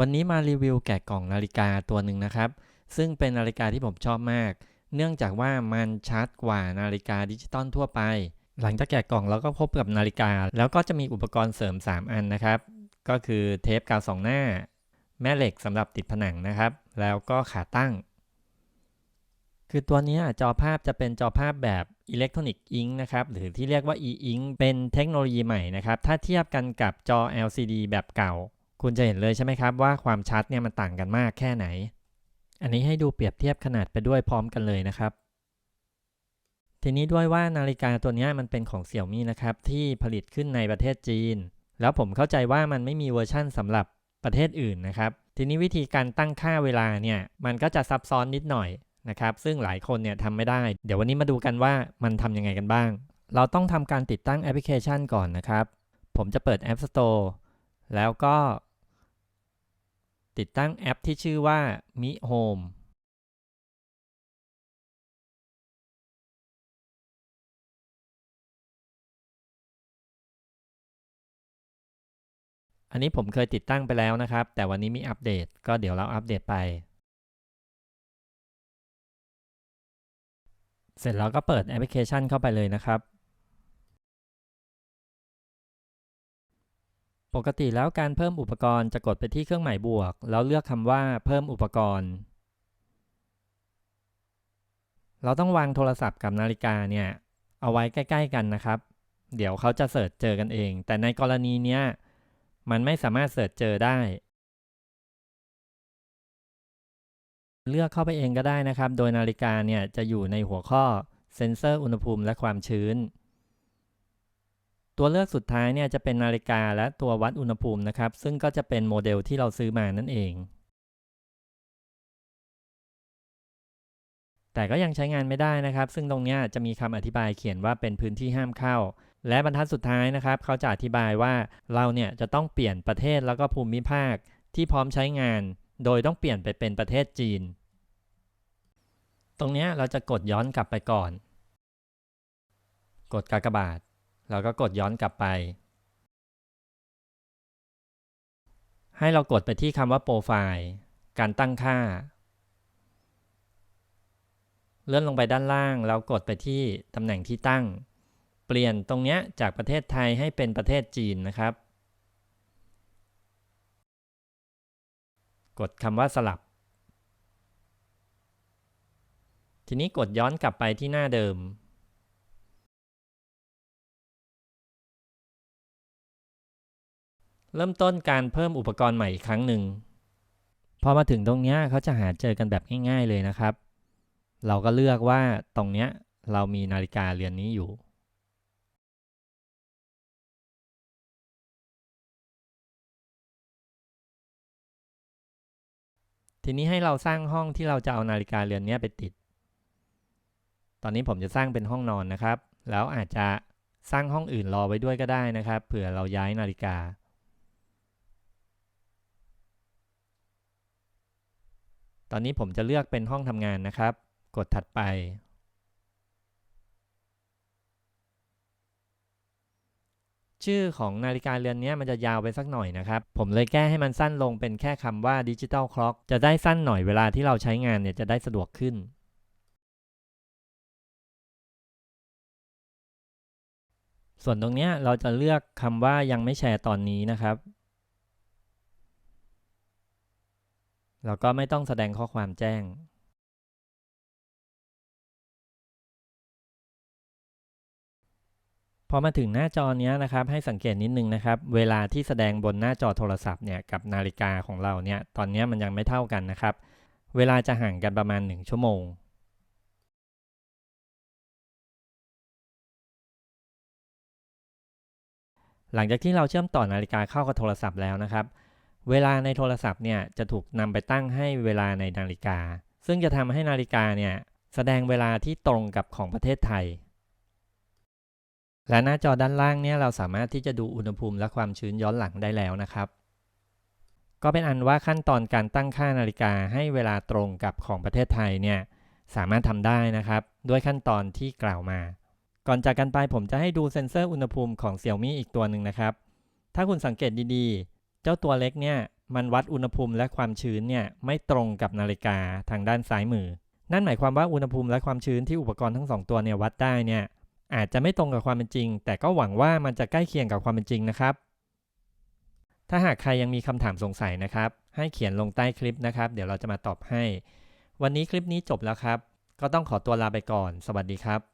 วันนี้มารีวิวแกะกล่องนาฬิกาตัวหนึ่งนะครับ ซึ่งเป็นนาฬิกาที่ผมชอบมาก เนื่องจากว่ามันชัดกว่านาฬิกาดิจิตอลทั่วไป หลังจากแกะกล่องเราก็พบกับนาฬิกา แล้วก็จะมีอุปกรณ์เสริม 3 อันนะครับ ก็คือเทปกาวสองหน้า แม่เหล็กสำหรับติดผนังนะครับ แล้วก็ขาตั้ง คือตัวนี้จอภาพจะเป็นจอภาพแบบอิเล็กทรอนิกส์อิงนะครับ หรือที่เรียกว่า e-ink เป็นเทคโนโลยีใหม่นะครับ ถ้าเทียบกันกับจอ LCD แบบเก่า คุณจะเห็นเลยใช่ไหมครับว่าความชัดเนี่ยมันต่างกันมากแค่ไหน อันนี้ให้ดูเปรียบเทียบขนาดไปด้วยพร้อมกันเลยนะครับ ทีนี้ด้วยว่านาฬิกาตัวนี้มันเป็นของเสี่ยวมี่นะครับที่ผลิตขึ้นในประเทศจีน แล้วผมเข้าใจว่ามันไม่มีเวอร์ชั่นสำหรับประเทศอื่นนะครับ ทีนี้วิธีการตั้งค่าเวลาเนี่ยมันก็จะซับซ้อนนิดหน่อยนะครับซึ่งหลายคนเนี่ยทำไม่ได้ เดี๋ยววันนี้มาดูกันว่ามันทำยังไงกันบ้าง เราต้องทำการติดตั้งแอปพลิเคชันก่อนนะครับ ผมจะเปิด App Store แล้วก็ ติดตั้งแอปที่ชื่อว่า Mi Home อันนี้ผมเคยติดตั้งไปแล้วนะครับ แต่วันนี้มีอัปเดต ก็เดี๋ยวเราอัปเดตไป เสร็จแล้วก็เปิดแอปพลิเคชันเข้าไปเลยนะครับ ปกติแล้วการเพิ่มอุปกรณ์จะกดไปที่เครื่องหมายบวก แล้วเลือกคำว่าเพิ่มอุปกรณ์ เราต้องวางโทรศัพท์กับนาฬิกาเนี่ย เอาไว้ใกล้ ๆ กันนะครับ เดี๋ยวเขาจะเสิร์ชเจอกันเอง แต่ในกรณีเนี้ยมันไม่สามารถเสิร์ชเจอได้ เลือกเข้าไปเองก็ได้นะครับ โดยนาฬิกาเนี่ยจะอยู่ในหัวข้อเซ็นเซอร์อุณหภูมิและความชื้น ตัวเลือกสุดท้ายเนี่ยจะเป็นนาฬิกาและตัววัดอุณหภูมินะครับ ซึ่งก็จะเป็นโมเดลที่เราซื้อมานั่นเอง แต่ก็ยังใช้งานไม่ได้นะครับ ซึ่งตรงนี้จะมีคำอธิบายเขียนว่าเป็นพื้นที่ห้ามเข้า และบรรทัดสุดท้ายนะครับ เขาจะอธิบายว่าเราเนี่ยจะต้องเปลี่ยนประเทศแล้วก็ภูมิภาคที่พร้อมใช้งาน โดยต้องเปลี่ยนไปเป็นประเทศจีน ตรงนี้เราจะกดย้อนกลับไปก่อน กดกากบาท เราก็กดย้อนกลับไป ให้เรากดไปที่คำว่าโปรไฟล์การตั้งค่า เลื่อนลงไปด้านล่างแล้วกดไปที่ตำแหน่งที่ตั้ง เปลี่ยนตรงนี้จากประเทศไทยให้เป็นประเทศจีนนะครับ กดคำว่าสลับ ทีนี้กดย้อนกลับไปที่หน้าเดิม เริ่มต้นการเพิ่มอุปกรณ์ใหม่อีกครั้งหนึ่ง พอมาถึงตรงนี้เขาจะหาเจอกันแบบง่าย ๆเลยนะครับ เราก็เลือกว่าตรงนี้เรามีนาฬิกาเรือนนี้อยู่ ทีนี้ให้เราสร้างห้องที่เราจะเอานาฬิกาเรือนนี้ไปติด ตอนนี้ผมจะสร้างเป็นห้องนอนนะครับ แล้วอาจจะสร้างห้องอื่นรอไว้ด้วยก็ได้นะครับ เผื่อเราย้ายนาฬิกา อนนี้ผมจะเลือกเป็นห้องทำงานนะครับ กดถัดไป ชื่อของนาฬิกาเรือนนี้มันจะยาวไปสักหน่อยนะครับ ผมเลยแก้ให้มันสั้นลงเป็นแค่คำว่าดิจิตอลคล็อกจะได้สั้นหน่อยเวลาที่เราใช้งานเนี่ยจะได้สะดวกขึ้น ส่วนตรงนี้เราจะเลือกคำว่ายังไม่แชร์ตอนนี้นะครับ แล้วก็ไม่ต้องแสดงข้อความแจ้งพอมาถึงหน้าจอนี้นะครับ ให้สังเกตนิดนึงนะครับ เวลาที่แสดงบนหน้าจอโทรศัพท์เนี่ยกับนาฬิกาของเราเนี่ยตอนนี้มันยังไม่เท่ากันนะครับ เวลาจะห่างกันประมาณ 1 ชั่วโมง หลังจากที่เราเชื่อมต่อนาฬิกาเข้ากับโทรศัพท์แล้วนะครับ เวลาในโทรศัพท์เนี่ยจะถูกนำไปตั้งให้เวลาในนาฬิกา ซึ่งจะทำให้นาฬิกาเนี่ยแสดงเวลาที่ตรงกับของประเทศไทย และหน้าจอด้านล่างเนี่ยเราสามารถที่จะดูอุณหภูมิและความชื้นย้อนหลังได้แล้วนะครับ ก็เป็นอันว่าขั้นตอนการตั้งค่านาฬิกาให้เวลาตรงกับของประเทศไทยเนี่ยสามารถทำได้นะครับ ด้วยขั้นตอนที่กล่าวมา ก่อนจากกันไปผมจะให้ดูเซ็นเซอร์อุณหภูมิของ Xiaomi อีกตัวหนึ่งนะครับ ถ้าคุณสังเกตดีๆ เจ้าตัวเล็กเนี่ยมันวัดอุณหภูมิและความชื้นเนี่ยไม่ตรงกับนาฬิกาทางด้านซ้ายมือ นั่นหมายความว่าอุณหภูมิและความชื้นที่อุปกรณ์ทั้งสองตัวเนี่ยวัดได้เนี่ยอาจจะไม่ตรงกับความเป็นจริง แต่ก็หวังว่ามันจะใกล้เคียงกับความเป็นจริงนะครับ ถ้าหากใครยังมีคำถามสงสัยนะครับ ให้เขียนลงใต้คลิปนะครับ เดี๋ยวเราจะมาตอบให้ วันนี้คลิปนี้จบแล้วครับ ก็ต้องขอตัวลาไปก่อน สวัสดีครับ